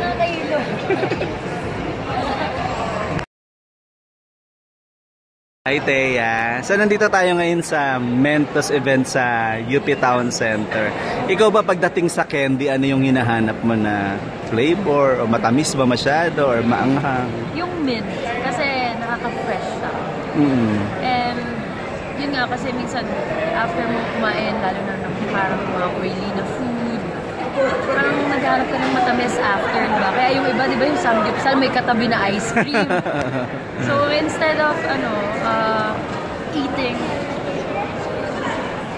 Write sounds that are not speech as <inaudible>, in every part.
Nakahilo. Hi, Thea. So, nandito tayo ngayon sa Mentos event sa UP Town Center. Ikaw ba pagdating sa candy, ano yung hinahanap mo na flavor? O matamis ba masyado? Or maanghang? Yung mint, kasi nakaka-fresh siya. Mm. And, yun nga, kasi minsan, after mo kumain, lalo na ng parang mga oily na food, parang naghanap ka ng matamis after, di ba? Kaya yung iba, di ba yung samgyeopsal, may katabi na ice cream. <laughs> so, instead of, ano, uh, eating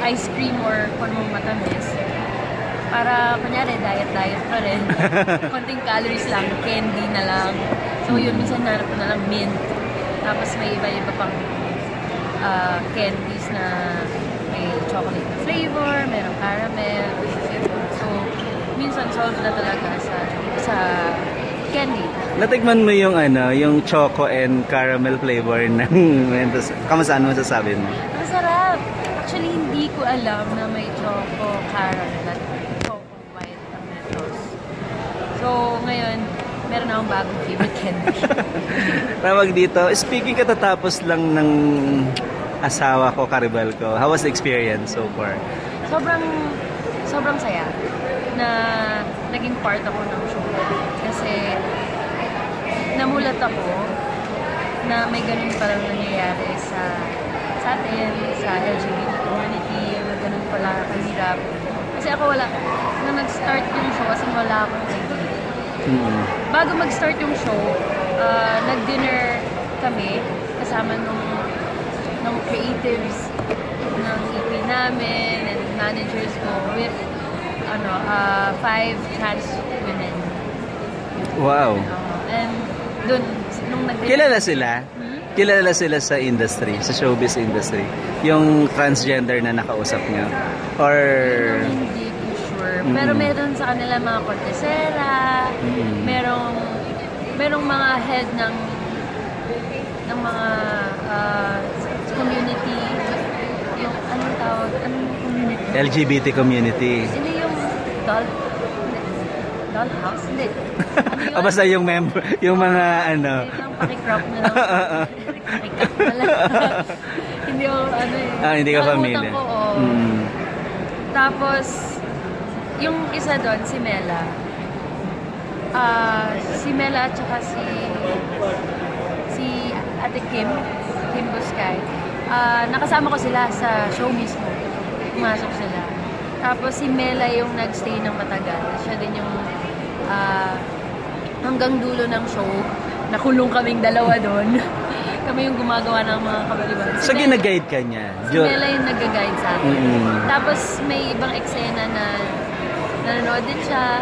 ice cream or kung anong matamis, para, kunyari, diet-diet pa rin. <laughs> Konting calories lang, candy na lang. So, yun, minsan nanap ko na lang mint. Tapos may iba-iba pang uh, candies na may chocolate flavor, merong caramel, minsan solve na talaga sa sa candy. Natikman mo yung ano, yung choco and caramel flavor <laughs> ng Mentos. Kamusta ano masasabi mo? Ang sarap! Actually, hindi ko alam na may choco caramel at choco white ang Mentos. So, ngayon, meron akong bagong favorite candy. <laughs> Tawag dito, speaking katatapos lang ng asawa ko, Karibal ko. How was the experience so far? sobrang, sobrang saya na naging part ako ng show. Kasi, namulat ako na may ganun palang nangyayari sa sa atin, sa LGBT community, na ganun pala kahirap. Kasi ako wala, nung nag-start yung show, kasi wala akong idea. Mm. Bago mag-start yung show, uh, nag-dinner kami kasama nung, nung creatives ng EP namin and managers ko with ano, uh, five trans women. Wow. Uh, and dun, nung nag Kilala sila? Hmm? Kilala sila sa industry, sa showbiz industry. Yung transgender na nakausap niyo? Or... Hindi ko sure. Mm. Pero meron sa kanila mga kortesera, Mm. merong merong mga head ng ng mga uh, community yung anong tawag anong community LGBT community. hindi doll doll house hindi ano? <laughs> Ah, basta yung member, yung mga ano. Wait lang, pakicrop na lang <laughs> pakicrop na lang <laughs> hindi ako ano eh Ah, hindi ka familiar. ko, oo. Mm. Tapos, yung isa doon, si Mela. Ah, si Mela at saka si si Ate Kim, Kim Buscay. Ah, nakasama ko sila sa show mismo. Pumasok sila. Tapos si Mela yung nagstay ng matagal. Siya din yung ah, hanggang dulo ng show. Nakulong kaming dalawa doon. <laughs> Kami yung gumagawa ng mga kabaliwan. So, Mela- ginaguide ka niya? Si Jo- Mela yung nag-guide sa akin. Mm. Tapos may ibang eksena na nanonood din siya.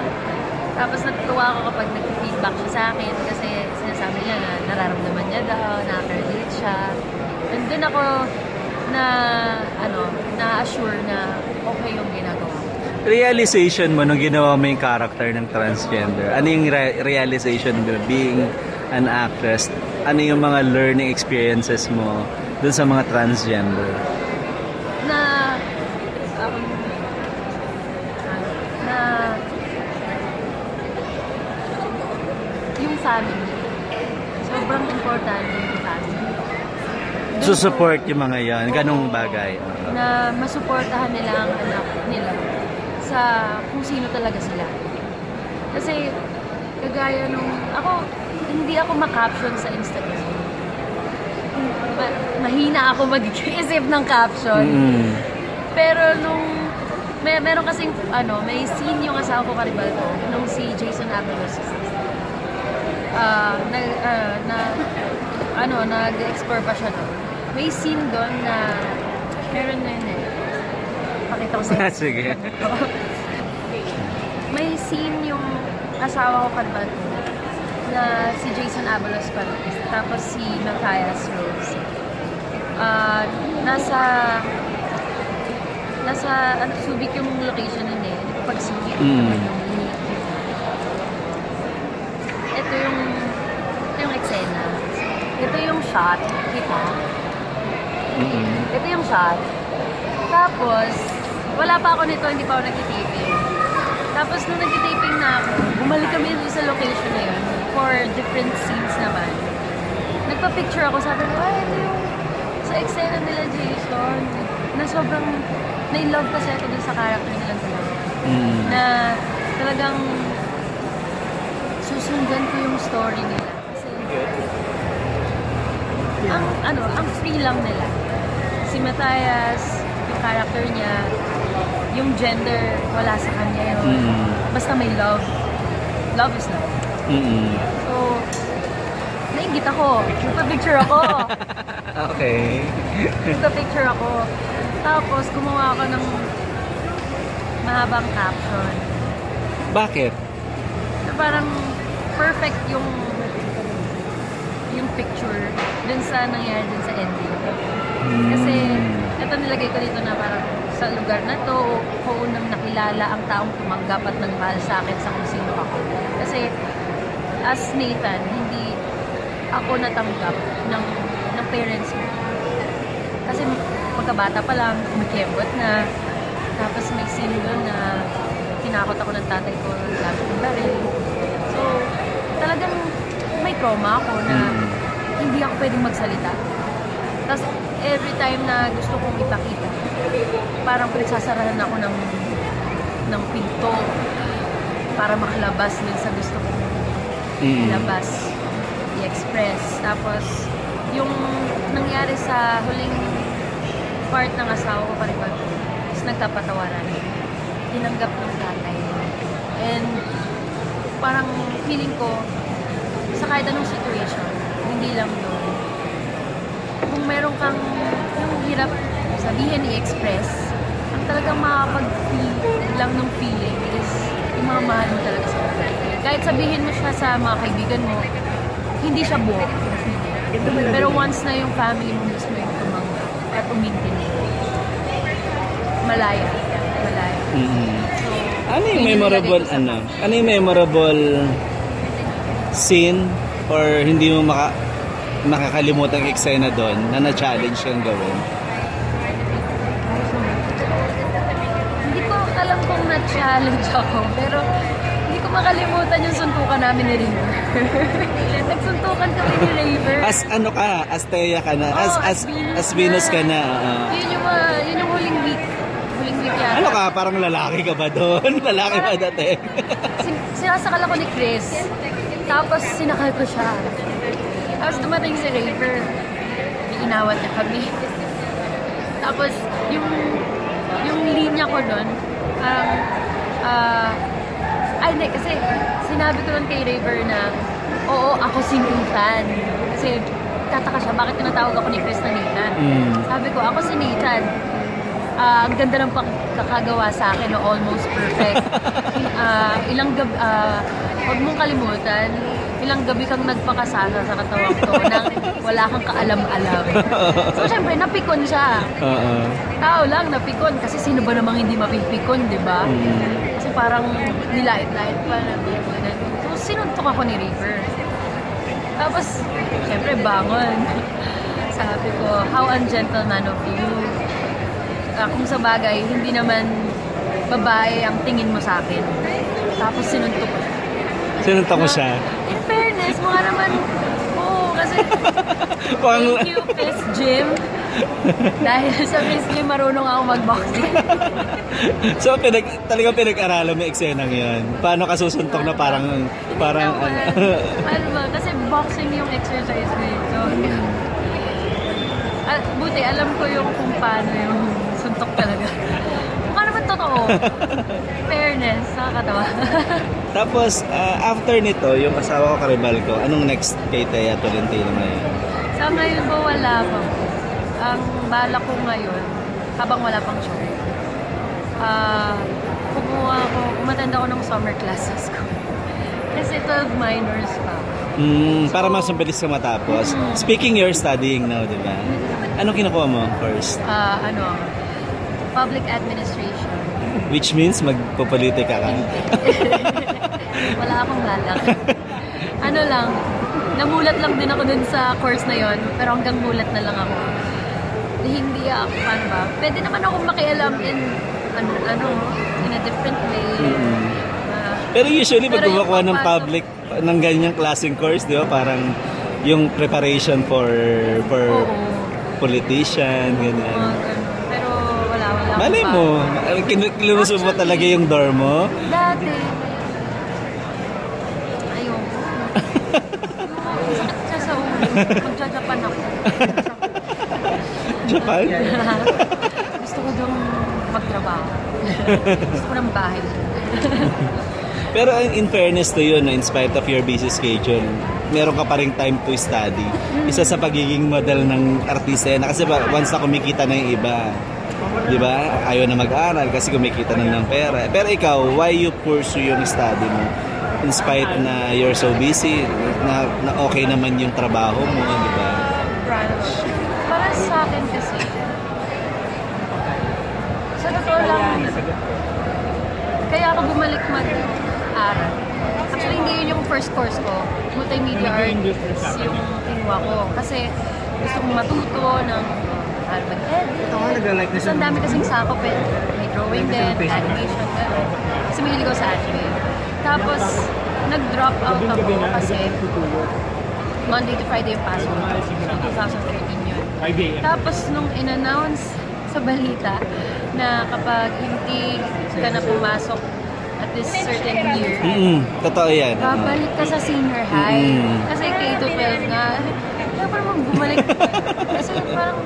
Tapos natutuwa ako kapag nag-feedback siya sa akin kasi sinasabi niya na nararamdaman niya daw, nakaka-relate siya. And dun ako na, ano, na-assure na okay yung ginagawa ko. realization mo nung ginawa mo yung character ng transgender? Ano yung re- realization mo being an actress? Ano yung mga learning experiences mo dun sa mga transgender? na um, na yung family sobrang importante yung Dun So, ko- support yung mga yan, ganong bagay. na masuportahan nila ang anak nila sa kung sino talaga sila. Kasi, kagaya nung, ako, hindi ako makaption sa Instagram. Ma- mahina ako mag-isip ng caption. Mm. Pero nung, may, meron kasing, ano, may scene yung asawa ko karibal ko, nung si Jason Abelos. Ah, na, ah, na, ano, nag-explore pa siya doon. May scene doon na, meron na yun eh. Pakita ko sa <laughs> Sige. <laughs> may scene yung asawa ko ko na si Jason Abelos pa. Tapos si Matthias Rose. Ah, nasa nasa ano, Subic yung location nun eh. Pag Subic. Mm. Ito yung ito yung eksena. Ito yung shot. Kita? Mm-mm. Ito yung shot. Tapos, wala pa ako nito, hindi pa ako nagtitipid. Tapos nung nag-taping na ako, bumalik kami dun sa location na yun for different scenes naman. Nagpa-picture ako, sabi ko, ay, ito yung sa eksena nila Jason, na sobrang na-love kasi ako dun sa character nila dalawa. Mm. Na talagang susundan ko yung story nila. Kasi, ang, ano, ang free lang nila. Si Matthias, yung character niya, yung gender, wala sa kanya yun. Mm. Basta may love. Love is love. Mm. So, nainggit ako. Nagpa-picture ako. <laughs> Okay. Nagpa-picture ako. Tapos, gumawa ako ng mahabang caption. Bakit? Na parang perfect yung yung picture dun sa nangyari dun sa ending. Kasi, ito nilagay ko dito na parang sa lugar na to, ko unang nakilala ang taong tumanggap at nagmahal sa akin sa kung sino ako. Kasi, as Nathan, hindi ako natanggap ng, ng parents mo. Kasi pagkabata pa lang, kumikembot na. Tapos may doon na tinakot ako ng tatay ko gamit ng baril. So, talagang may trauma ako na Mm. hindi ako pwedeng magsalita. Tapos, every time na gusto kong ipakita, parang pinagsasarahan ako ng, ng pinto para makalabas dun sa gusto kong Mm. ilabas, i-express. Tapos, yung nangyari sa huling part ng asawa ko pa rin ba, is nagkapatawaran. Tinanggap ng tatay. And, parang feeling ko, sa kahit anong situation, hindi lang doon, kung meron kang yung hirap sabihin, i-express, ang talagang makakapag-feel lang ng feeling is yung mga mahal mo talaga sa buhay. Kahit sabihin mo siya sa mga kaibigan mo, hindi siya buo yung feeling. Pero once na yung family mo mismo yung tumanggap at umintindi, malaya. Malaya. Mm. So, Ano yung yun memorable, ano? Ano yung memorable scene or hindi mo maka, makakalimutang eksena doon na na-challenge kang gawin? Hindi ko alam kung na-challenge ako, pero hindi ko makalimutan yung suntukan namin ni River. <laughs> Nagsuntukan kami ni River. As ano ka, as Teya ka na, as, Oo, as, Venus as Venus ka na. oo. yun yung, uh, yun yung huling week. Huling week yata. ano ka, parang lalaki ka ba doon? <laughs> lalaki ba dati? Sin- sinasakal ako ni Chris. Tapos sinakal ko siya. Tapos dumating si Raver. Inawat niya kami. <laughs> Tapos yung yung linya ko doon, parang ah ay hindi kasi sinabi ko lang kay Raver na oo, ako si Nathan. Kasi tataka siya, bakit tinatawag ako ni Chris na Nathan? Mm. Sabi ko, ako si Nathan. Ah, ang ganda ng pagkakagawa sa akin, no, almost perfect. <laughs> Ah, ilang gabi, ah, huwag mong kalimutan, ilang gabi kang nagpakasala sa katawan ko nang wala kang kaalam-alam. So, syempre, napikon siya. Oo. Tao lang, napikon. Kasi sino ba namang hindi mapipikon, di ba? Mm. Kasi parang nilait-lait pa na. So, sinuntok ako ni River. Tapos, syempre, bangon. <laughs> Sabi ko, how ungentleman of you. Ah, kung sa bagay, hindi naman babae ang tingin mo sa akin. Tapos sinuntok ko. Sinunta ko siya. In fairness, mukha naman, oo, kasi <laughs> Parang, thank you, Fist Gym. <laughs> Dahil sa Fist Gym, marunong ako mag-boxing. <laughs> so, pinag, talagang pinag-aralan mo yung eksenang yun. Paano ka susuntok na parang, parang, ano, naman. ano ba? Kasi boxing yung exercise ko eh. So, at buti, alam ko yung kung paano yung suntok talaga. Totoo. <laughs> Fairness, nakakatawa. <laughs> Tapos, ah, after nito, yung asawa ko karibal ko, anong next kay Teya Tolentino ngayon? Sa ngayon po, wala pa po. Ang bala ko ngayon, habang wala pang show, ah, kumuha ako, umatend ako ng summer classes ko. <laughs> Kasi 12 minors pa. Mm, para mas mabilis ka matapos. Speaking, you're studying now, di ba? Anong kinukuha mo first? Ah, ano, public administration. Which means magpopolitika ka. <laughs> Wala akong balak. ano lang, namulat lang din ako dun sa course na yon pero hanggang mulat na lang ako. Hindi ako, paano ba? Pwede naman ako makialam in, ano, ano, in a different way. Mm. Pero usually, pag kumakuha ng public, ng ganyang klaseng course, di ba? Parang yung preparation for for Oo. politician, ganyan. ganun. Pero wala, wala. akong Malay mo, kinulusog mo talaga yung dorm mo. Dati. Ayoko. Sakit <laughs> siya sa ulo. Magja-Japan ako. <laughs> Japan? <laughs> Gusto ko dong magtrabaho. Gusto ko ng bahay. Pero in fairness to yun, no, in spite of your busy schedule, meron ka pa rin time to study. Isa sa pagiging model ng artista yan. Kasi once na kumikita na yung iba, di ba? Ayaw na mag-aral kasi kumikita na ng pera. Pero ikaw, why you pursue yung study mo? In spite na you're so busy, na, na okay naman yung trabaho mo, di ba? Para sa akin kasi, sa totoo lang, kaya ako bumalik mag-aral. Actually, hindi yun yung first course ko. Multimedia arts yung kinuha ko. Kasi gusto kong matuto ng paano mag-edit. Gusto ang dami kasing sakop eh. May drawing din, animation, gano'n. Kasi mahilig ako sa anime. Tapos, nag-drop out ako kasi Monday to Friday yung pasok ko. So, 2013 yun. Tapos nung in-announce sa balita na kapag hindi ka na pumasok at this certain year, Mm totoo yan. babalik ka sa senior high. Mm. Kasi K-12 nga. Kaya parang bumalik. <laughs> Kasi parang...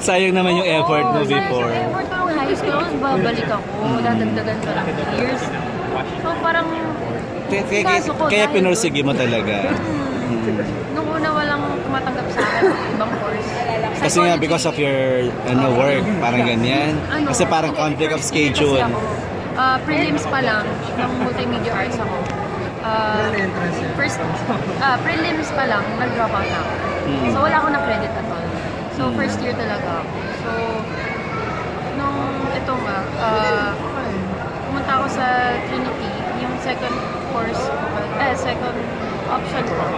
Sayang naman yung Oo, effort mo sayang before. Yung effort ko nung high school, tapos babalik ako. Dadagdagan pa lang years. So parang... Kaya, kaya, Kaso ko, kaya dahil pinursige mo talaga. <laughs> Nung una walang tumatanggap sa akin ng ibang course. Kasi nga Psychology. because of your ano work, parang ganyan. Ano, Kasi parang conflict of first year kasi schedule. ako, ah, prelims pa lang ng multimedia arts ako. Ah, first, ah, prelims pa lang, nag-drop out na ako. Mm. So wala akong na-credit at all. So first year talaga ako. So, nung ito nga, pumunta ako sa Trinity, yung second course, eh, second option ko,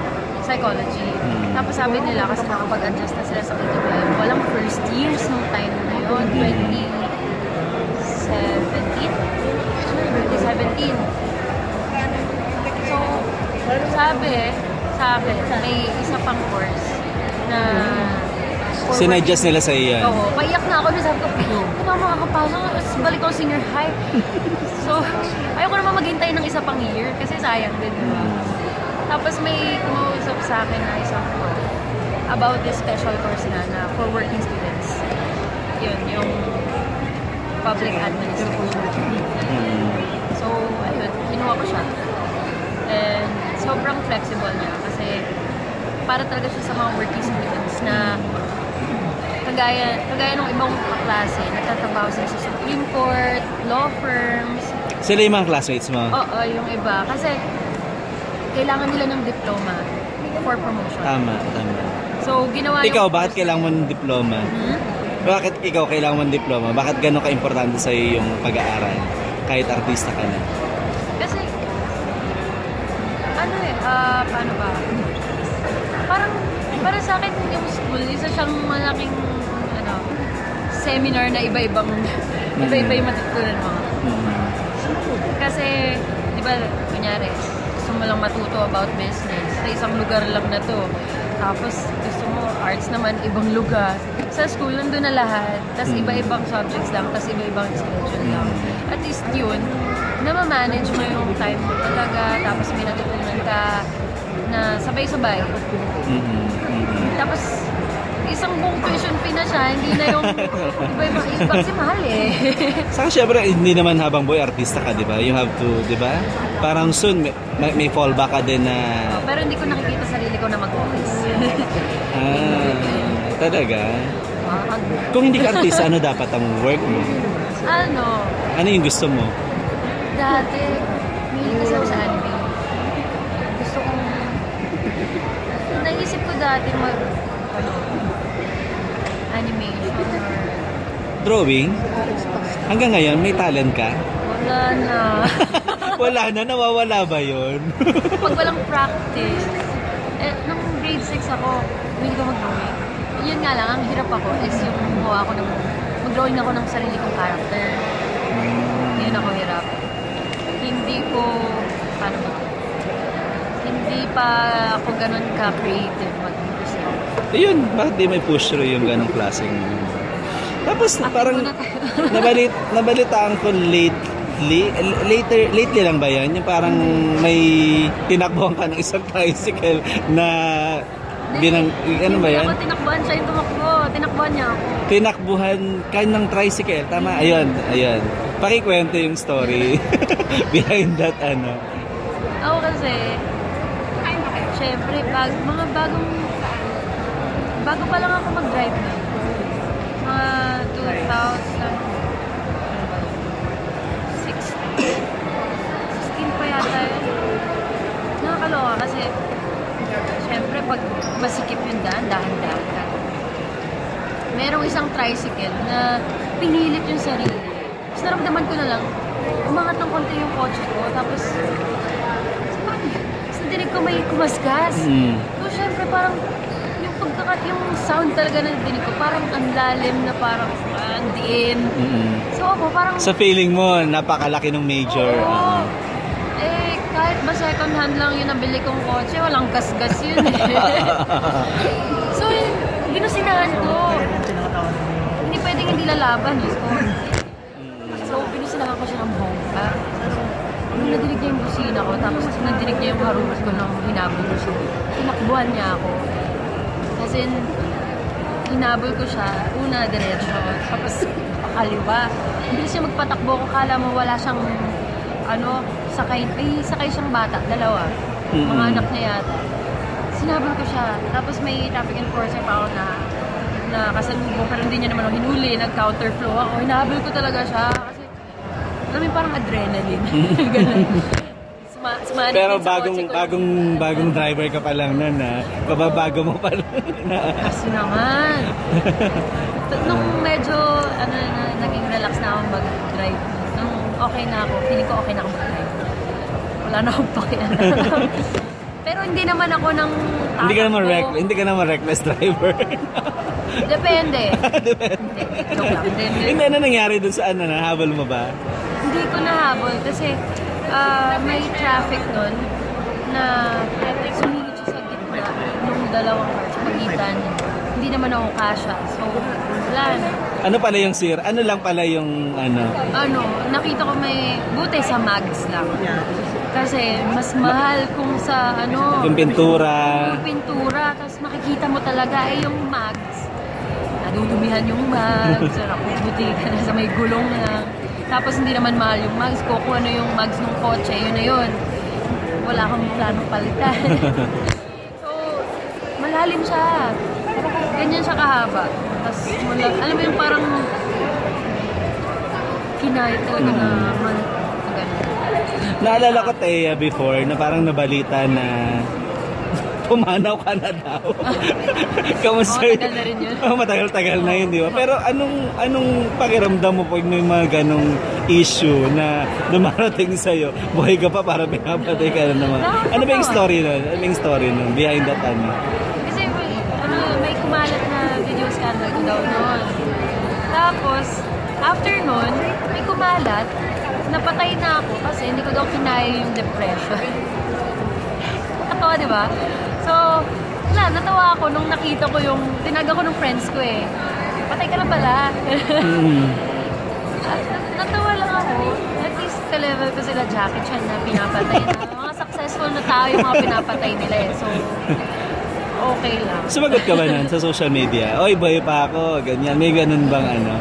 psychology. Mm. Tapos sabi nila, kasi nakapag-adjust na sila sa K-12, walang first years nung time na yun, 2017? 2017. So, sabi sa akin, may isa pang course na for Sinadjust nila sa iyo yan. Oo, paiyak na ako na sabi ko, ano ako makakapasok, tapos balik ako senior high. <laughs> so, ayoko naman maghintay ng isa pang year kasi sayang din, di ba? Tapos may kumausap sa akin na isang about this special course na, na for working students. Yun, yung public administration. Mm. So, ayun, kinuha ko siya. And sobrang flexible niya kasi para talaga siya sa mga working students na kagaya, kagaya ng ibang klase, nagtatrabaho sila sa Supreme Court, law firms, Sila yung mga classmates mo. oo, yung iba. Kasi kailangan nila ng diploma for promotion. Tama, tama. So, ginawa Ikaw, yung bakit kailangan mo ng diploma? Hmm? Bakit ikaw kailangan mo ng diploma? Bakit gano'n ka-importante sa iyo yung pag-aaral? Kahit artista ka na. Kasi, ano eh, ah, paano ba? Parang, para sa akin yung school, isa siyang malaking, ano, seminar na iba-ibang, iba-iba yung matutunan mo. Mm. Kasi, di ba, kunyari, gusto mo lang matuto about business, sa isang lugar lang na to. Tapos, gusto mo, arts naman, ibang lugar. Sa school, nandun na lahat. Tapos, Mm. iba-ibang subjects lang, tapos iba-ibang schedule lang. At least yun, na-manage mo yung time mo talaga, tapos may natutunan ka na sabay-sabay. Mm-mm. Mm-mm. Tapos, isang buong tuition fee na siya, hindi na yung iba-ibang iba kasi mahal eh. Saka syempre, hindi naman habang boy, artista ka, di ba? You have to, di ba? Parang soon, may, may- fallback ka din na, Pero hindi ko nakikita sarili ko na mag-office. ah, talaga. Makakag- Kung hindi ka artista, ano dapat ang work mo? ano, Ano yung gusto mo? dati, mahilig kasi ako sa anime. Gusto kong, naisip ko dati mag, ano, animation Drawing? Hanggang ngayon, may talent ka? wala na. <laughs> Wala na, nawawala ba yon? <laughs> Pag walang practice, eh, nung grade 6 ako, hindi ko mag-drawing. Yun nga lang, ang hirap ako is yung gumawa ako ng, mag-drawing ako ng sarili kong character. Yun ako hirap. Hindi ko, paano ba? Hindi pa ako ganun ka-creative mag-present. Ayun, bakit di may push through yung ganong klaseng... Tapos parang <laughs> nabalit, nabalitaan ko lately, later, lately lang ba yan? Yung parang may tinakbuhan ka ng isang tricycle na binang, ano ba yan? Hindi ako tinakbuhan siya yung tumakbo. Tinakbuhan niya ako. Tinakbuhan ka ng tricycle, tama? Ayun, ayun. Pakikwento yung story <laughs> behind that ano. Ako kasi, syempre, bag, mga bagong, bago pa lang ako mag-drive na. Mga 2016. 16 pa yata yun. Nakakaloka kasi, syempre, pag masikip yung daan, dahan-dahan ka. Merong isang tricycle na pinilit yung sarili. Tapos naramdaman ko na lang, umangat ng konti yung kotse ko. Tapos, sa dinig ko may kumasgas. Mm. So, syempre, parang yung pagkaka, yung sound talaga ng dinig ko, parang ang lalim na parang ah, ang diin. Mm-mm. So, ako parang, Sa feeling mo, napakalaki ng major. Oo. ano. eh, kahit ba second hand lang yung nabili kong kotse, walang gasgas yun eh. <laughs> so, yun, binusinahan ko. Hindi pwedeng hindi lalaban. eh. So, so binusinahan ko siya ng bongga. Nung nadinig niya yung busina ko, tapos nadinig niya yung harumos ko nung hinabol ko siya. Tinakbuhan niya ako. Kasi hinabol ko siya, una diretso, tapos pakaliwa. Hindi siya magpatakbo ko, kala mo wala siyang ano, sakay, ay sakay siyang bata, dalawa. Mga Mm-mm. anak niya yata. Sinabol ko siya. Tapos may traffic enforcer pa ako na na kasalubong pero hindi niya naman ako hinuli, nag-counter flow ako. Hinabol ko talaga siya kasi alam mo parang adrenaline. <laughs> Ganun. Suma, sumali Pero bagong bagong bagong driver ka pa lang nun ha. Pababago mo pa lang. <laughs> Kasi naman. Nung medyo ano na, naging relax na ako mag-drive. Nung okay na ako, feeling ko okay na ako mag-drive. Wala na akong pakialam. <laughs> Pero hindi naman ako ng hindi ka naman tatakbo. reck, hindi ka naman reckless driver. <laughs> Depende. Hindi, joke lang. Hindi ano nangyari dun sa ano na habol mo ba? Hindi ko nahabol kasi ah, may traffic nun na sumingit siya sa gitna nung dalawang cars, pagitan. Hindi naman ako kasha. So, wala na. Ano pala yung sir? Ano lang pala yung ano? Ano, nakita ko may buti sa mags lang. Kasi mas mahal kung sa ano, Yung pintura. yung pintura, tapos makikita mo talaga ay yung mags. Nadudumihan yung mags, <laughs> nakubuti ka na sa may gulong na. Tapos hindi naman mahal yung mags ko. Kung ano yung mags ng kotse, yun na yun. Wala akong planong palitan. <laughs> so, malalim siya. Ganyan siya kahaba. Tapos, mula, alam mo yung parang kinaya talaga na man. Naalala ko Teya before na parang nabalita na pumanaw ka na daw. <laughs> Kamusta? Oo, matagal na rin yun. Oo, matagal-tagal na yun, di ba? Pero anong anong pakiramdam mo pag may mga ganong issue na dumarating sa'yo? Buhay ka pa para pinapatay ka na naman. Ano ba yung story nun? Ano yung story nun? Behind that ano? Kasi may, ano, may kumalat na video scandal ko daw noon. Tapos, after noon, may kumalat, napatay na ako kasi hindi ko daw kinaya yung depression. <laughs> Nakatawa, di ba? So, wala, natawa ako nung nakita ko yung, tinaga ko ng friends ko eh. Patay ka na pala. Mm. <laughs> natawa lang ako. At least ka-level ko sila Jackie Chan na pinapatay na. <laughs> Mga successful na tao yung mga pinapatay nila eh. So, okay lang. Sumagot ka ba nun sa social media? Oy, boy pa ako. Ganyan. May ganun bang ano?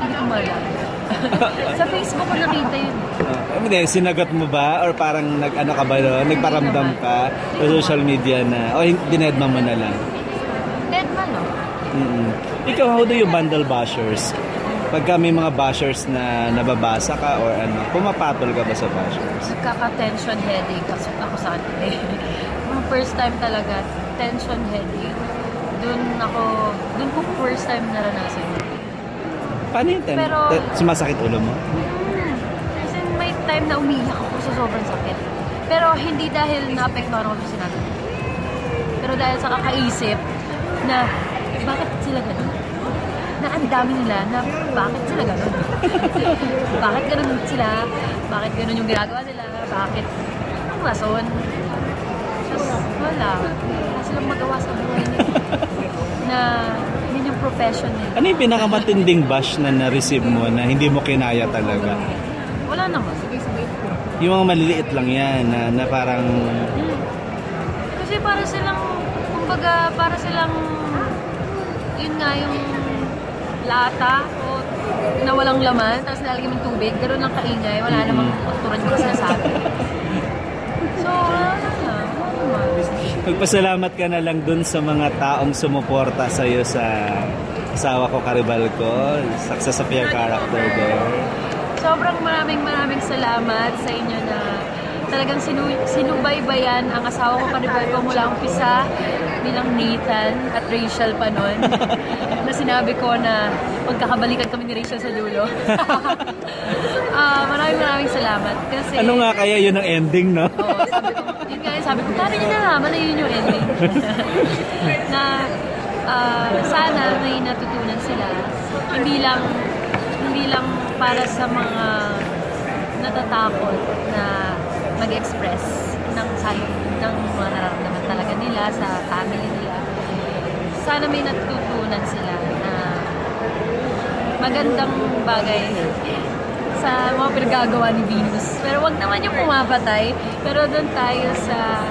Hindi ko malala. <laughs> Sa Facebook ko nakita yun. Uh, hindi, sinagot mo ba? Or parang nag-ano ka ba doon? Nagparamdam ka sa social media na, o dinedma mo na lang? Dead man, no? mm Ikaw, how do you bundle bashers? Pagka may mga bashers na nababasa ka or ano, pumapatol ka ba sa bashers? Nagkaka-tension headache ako, ako sa ano eh. <laughs> First time talaga, tension headache. Doon ako, doon ko first time naranasan. Paano yung ten? Pero- sumasakit ulo mo? Hmm. Kasi may time na umiyak ako sa sobrang sakit. Pero hindi dahil naapektuhan ako sa sinabi. Pero dahil sa kakaisip na bakit sila ganun? na ang dami nila na bakit sila ganun? <laughs> bakit ganun sila? Bakit ganun yung ginagawa nila? Bakit? Anong rason? Just, wala. Wala silang magawa sa buhay nila. <laughs> na profession nila. Ano yung pinakamatinding bash na na-receive mo na hindi mo kinaya talaga? Wala naman. Yung mga maliliit lang yan na, na parang Hmm. Kasi para silang, kumbaga, para silang, yun nga yung lata o na walang laman, tapos nalagyan ng tubig, gano'n lang kaingay, wala namang akturan yung sinasabi. <laughs> So, wala na, wala naman. Magpasalamat ka na lang dun sa mga taong sumuporta sa iyo sa asawa ko Karibal ko, success of your character there. Sobrang maraming maraming salamat sa inyo na talagang sinu sinubaybayan ang asawa ko kanibal ko mula umpisa bilang Nathan at Rachel pa nun. <laughs> na sinabi ko na magkakabalikan kami ni Rachel sa dulo. <laughs> Ah, maraming maraming salamat. Kasi, Ano nga kaya yun ang ending, no? Oo, sabi ko, yun nga sabi ko, paano nyo nalaman na yun yung ending? <laughs> na ah, sana may natutunan sila. Hindi lang hindi lang para sa mga natatakot na mag-express ng sarili ng mga nararamdaman talaga nila sa family nila. Sana may natutunan sila na magandang bagay sa mga pinagagawa ni Venus. Pero wag naman yung pumapatay. Pero doon tayo sa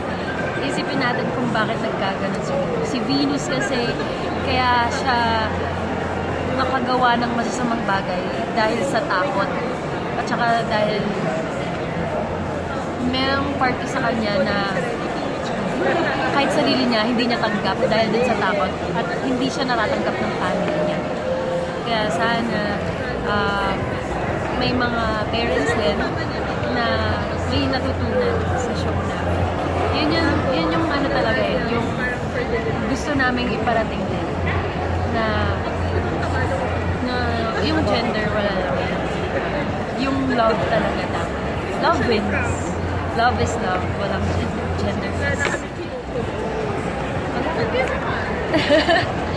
isipin natin kung bakit nagkaganon si Venus. Si Venus kasi kaya siya nakagawa ng masasamang bagay dahil sa takot. At saka dahil merong party sa kanya na kahit sarili niya, hindi niya tanggap dahil din sa takot at hindi siya natatanggap ng family niya. Kaya sana ah, may mga parents din na may natutunan sa show namin. Yun yung, yun yung ano talaga eh, yung gusto naming iparating din na na yung gender wala yan. Yung love talaga dapat. Love wins. Love is love. Walang gender. <laughs>